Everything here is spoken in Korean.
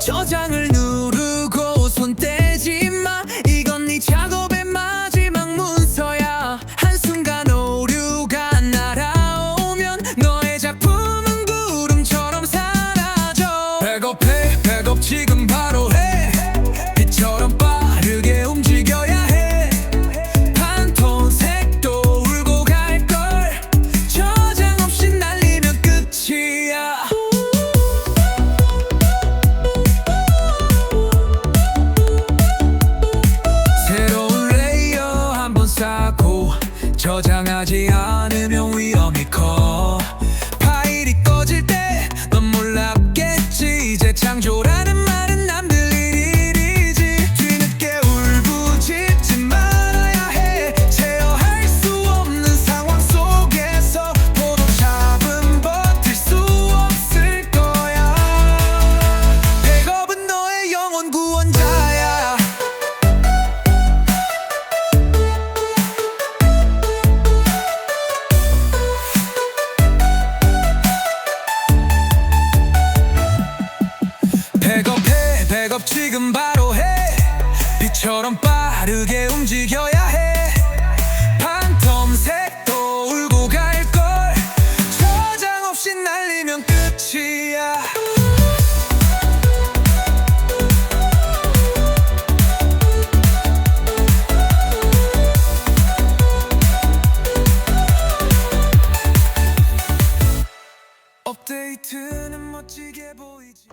저장을 누르고 손 떼지 마. 이건 네 작업의 마지막 문서야. 한순간 오류가 날아오면 너의 작품은 구름처럼 사라져. 백업해 백업 지금 백업해 백업 지금 바로 해. 빛처럼 빠르게 움직여야 해. 반텀 색도 울고 갈걸. 저장 없이 날리면 끝이야. 업데이트는 멋지게 보이지.